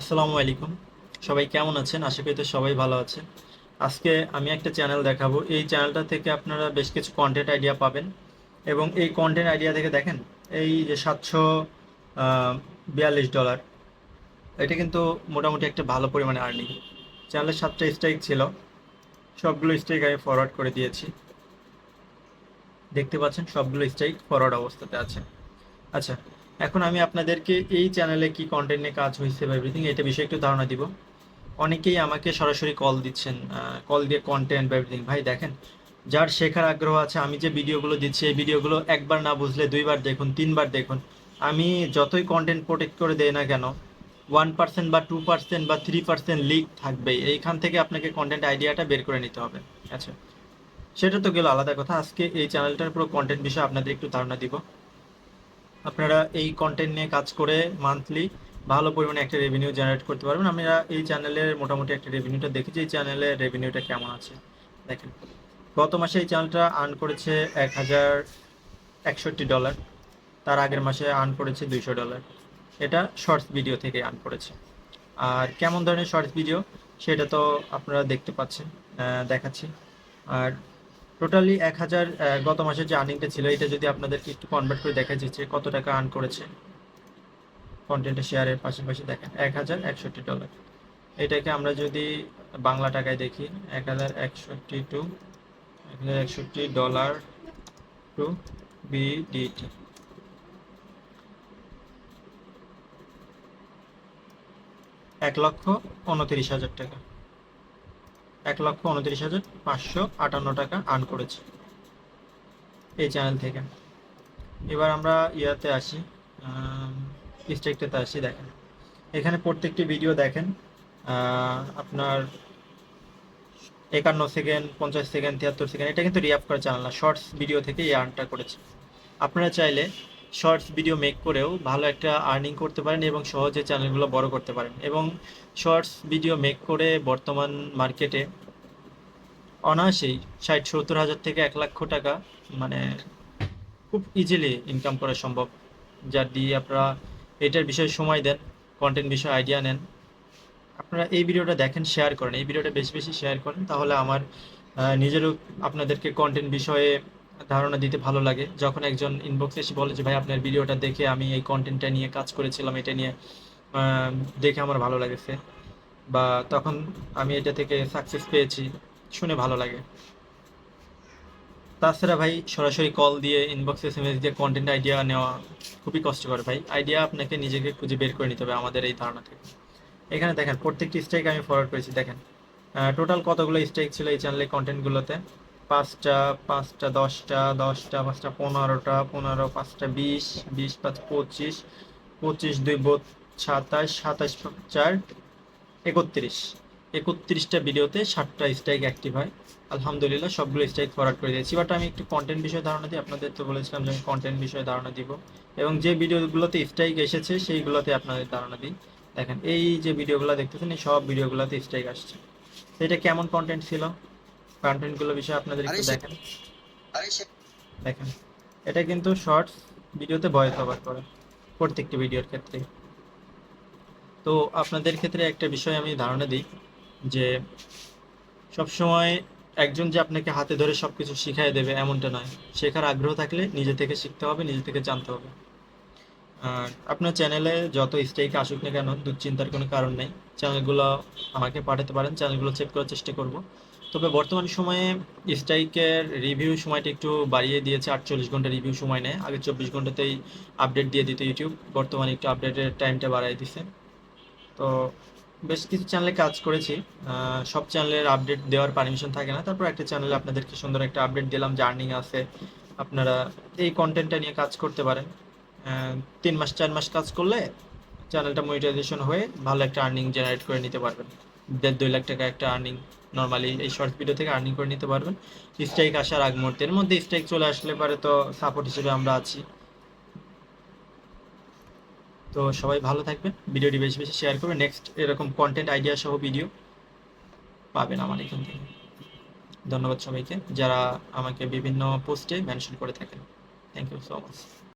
আসসালামু আলাইকুম। সবাই কেমন আছেন? আশা করি তো সবাই ভালো আছেন। আজকে আমি একটা চ্যানেল দেখাবো। এই চ্যানেলটা থেকে আপনারা বেশ কিছু কন্টেন্ট আইডিয়া পাবেন এবং এই কন্টেন্ট আইডিয়া থেকে দেখেন, এই যে সাতশো বিয়াল্লিশ ডলার এটা কিন্তু মোটামুটি একটা ভালো পরিমাণে আর্নিং চ্যানেলের সাতটা স্ট্রাইক ছিল, সবগুলো স্ট্রাইক আমি ফরওয়ার্ড করে দিয়েছি। দেখতে পাচ্ছেন, সবগুলো স্ট্রাইক ফরওয়ার্ড অবস্থাতে আছে। আচ্ছা এখন আমি আপনাদেরকে এই চ্যানেলে কি কন্টেন্ট নিয়ে কাজ হয়েছে বা এভরিথিং এটা বিষয়ে একটু ধারণা দিব। অনেকেই আমাকে সরাসরি কল দিচ্ছেন কল দিয়ে কন্টেন্ট বা এভরিথিং ভাই, দেখেন, যার শেখার আগ্রহ আছে, আমি যে ভিডিওগুলো দিচ্ছি, এই ভিডিওগুলো একবার না বুঝলে দুইবার দেখুন, তিনবার দেখুন। আমি যতই কন্টেন্ট প্রোটেক্ট করে দেই না কেন ওয়ান পার্সেন্ট বা টু পার্সেন্ট বা থ্রি পার্সেন্ট লিক থাকবেই। এইখান থেকে আপনাকে কন্টেন্ট আইডিয়াটা বের করে নিতে হবে। আচ্ছা সেটা তো গেল আলাদা কথা। আজকে এই চ্যানেলটার পুরো কন্টেন্ট বিষয়ে আপনাদের একটু ধারণা দিব। আপনারা এই কন্টেন্ট নিয়ে কাজ করে মান্থলি ভালো পরিমাণে একটা রেভিনিউ জেনারেট করতে পারবেন। আমরা এই চ্যানেলের মোটামুটি একটা রেভিনিউটা দেখেছি। এই চ্যানেলের রেভিনিউটা কেমন আছে? দেখেন, গত মাসে এই চ্যানেলটা আর্ন করেছে এক হাজার একষট্টি ডলার তার আগের মাসে আর্ন করেছে দুইশো ডলার এটা শর্টস ভিডিও থেকে আর্ন করেছে। আর কেমন ধরনের শর্টস ভিডিও সেটা তো আপনারা দেখতে পাচ্ছেন দেখাচ্ছি। আর টোটালি এক হাজার গত মাসের যে আর্নিংটা ছিল, এটা যদি আপনাদেরকে একটু কনভার্ট করে দেখা যাচ্ছে কত টাকা আর্ন করেছে। কন্টেন্টের শেয়ারের পাশাপাশি দেখেন, এক হাজার একষট্টি ডলার এটাকে আমরা যদি বাংলা টাকায় দেখি, এক হাজার একষট্টি টু, এক হাজার একষট্টি ডলার টু বিডিটি এক লক্ষ উনত্রিশ হাজার টাকা। এক লক্ষ উনত্রিশ হাজার পাঁচশো আটান্ন টাকা আর্ন করেছে এই চ্যানেল থেকে। এবার আমরা ইয়াতে আসি স্ট্রিক্টেতে আসি, দেখেন। এখানে প্রত্যেকটি ভিডিও দেখেন আপনার একান্ন সেকেন্ড, পঞ্চাশ সেকেন্ড, তিয়াত্তর সেকেন্ড, এটা কিন্তু রিয়াপ করা চ্যানেল না শর্টস ভিডিও থেকে এই আর্নটা করেছে। আপনারা চাইলে শর্টস ভিডিও মেক করেও ভালো একটা আর্নিং করতে পারেন এবং সহজে চ্যানেলগুলো বড় করতে পারেন। এবং শর্টস ভিডিও মেক করে বর্তমান মার্কেটে অনায়াসেই ষাট, সত্তর হাজার থেকে এক লক্ষ টাকা মানে খুব ইজিলি ইনকাম করা সম্ভব। যা দিয়ে আপনারা এটার বিষয়ে সময় দেন কন্টেন্ট বিষয়ে আইডিয়া নেন। আপনারা এই ভিডিওটা দেখেন শেয়ার করেন। এই ভিডিওটা বেশি বেশি শেয়ার করেন, তাহলে আমার নিজেরও আপনাদেরকে কন্টেন্ট বিষয়ে ধারণা দিতে ভালো লাগে। যখন একজন ইনবক্সে এসে বলে যে, ভাই, আপনার ভিডিওটা দেখে আমি এই কন্টেন্টটা নিয়ে কাজ করেছিলাম, এটা নিয়ে দেখে আমার ভালো লেগেছে। বা তখন আমি এটা থেকে সাকসেস পেয়েছি। শুনে ভালো লাগে। তাছাড়া ভাই, সরাসরি কল দিয়ে ইনবক্স এসএমএস দিয়ে কন্টেন্ট আইডিয়া নেওয়া খুবই কষ্টকর ভাই। আইডিয়া আপনাকে নিজেকে খুঁজে বের করে নিতে হবে আমাদের এই ধারণা থেকে। এখানে দেখেন, প্রত্যেকটি স্ট্রাইক আমি ফরওয়ার্ড করেছি, দেখেন। টোটাল কতগুলো স্ট্রাইক ছিল এই চ্যানেলের কন্টেন্টগুলোতে পাঁচটা পাঁচটা, দশটা দশটা, পাঁচটা, পনেরোটা, পনেরো, পাঁচটা, বিশ বিশ, পাঁচ, পঁচিশ পঁচিশ, দুই বোধ সাতাশ সাতাশ, চার, একত্রিশ। একত্রিশটা ভিডিওতে ষাটটা স্ট্রাইক অ্যাক্টিভ হয়। আলহামদুলিল্লাহ সবগুলো স্ট্রাইক ফরওয়ার্ড করে দিয়েছি। বাট আমি একটু কন্টেন্ট বিষয়ে ধারণা দিই। আপনাদের তো বলেছিলাম যে আমি কন্টেন্ট বিষয়ে ধারণা দিব। এবং যে ভিডিওগুলোতে স্ট্রাইক এসেছে সেইগুলোতে আপনাদের ধারণা দিই। দেখেন এই যে ভিডিওগুলো দেখতেছেন এই সব ভিডিওগুলোতে স্ট্রাইক আসছে। এটা কেমন কন্টেন্ট ছিল? কন্টেন্টগুলো বিষয়ে আপনাদের একটু দেখেন। দেখেন এটা কিন্তু শর্টস ভিডিওতে ভয়েস ওভার করে প্রত্যেকটি ভিডিওর ক্ষেত্রে। তো আপনাদের ক্ষেত্রে একটা বিষয় আমি ধারণা দিই। যে সবসময় একজন যে আপনাকে হাতে ধরে সবকিছু শিখাই দেবে এমনটা নয়। শেখার আগ্রহ থাকলে নিজে থেকে শিখতে হবে, নিজে থেকে জানতে হবে। আপনার চ্যানেলে যত স্ট্রাইক আসুক না কেন, দুশ্চিন্তার কোনো কারণ নেই। চ্যানেলগুলো আমাকে পাঠাতে পারেন, চ্যানেলগুলো চেক করার চেষ্টা করব। তবে বর্তমান সময়ে স্ট্রাইকের রিভিউ সময়টা একটু বাড়িয়ে দিয়েছে, আটচল্লিশ ঘণ্টা রিভিউ সময় নেয়। আগে চব্বিশ ঘন্টাতেই আপডেট দিয়ে দিত ইউটিউব বর্তমানে একটু আপডেটের টাইমটা বাড়াই দিছে। তো বেশ কিছু চ্যানেলে কাজ করেছি। সব চ্যানেলের আপডেট দেওয়ার পারমিশন থাকে না। তারপর একটা চ্যানেলে আপনাদেরকে সুন্দর একটা আপডেট দিলাম জার্নিং আছে। আপনারা এই কন্টেন্টটা নিয়ে কাজ করতে পারেন। তিন মাস, চার মাস কাজ করলে চ্যানেলটা মনিটাইজেশন হয়ে ভালো একটা আর্নিং জেনারেট করে নিতে পারবেন। দেড়, দুই লাখ টাকা একটা আর্নিং নর্মালি এই শর্ট ভিডিও থেকে আর্নিং করে নিতে পারবেন। স্ট্রাইক আসার আগ মুহূর্তের মধ্যে স্ট্রাইক চলে আসলে পরে তো সাপোর্ট হিসেবে আমরা আছি। তো সবাই ভালো থাকবেন, ভিডিওটি বেশি বেশি শেয়ার করবেন। নেক্সট এরকম কন্টেন্ট আইডিয়া সহ ভিডিও পাবেন আমার এখান থেকে। ধন্যবাদ সবাইকে, যারা আমাকে বিভিন্ন পোস্টে মেনশন করে থাকেন। Thank you so much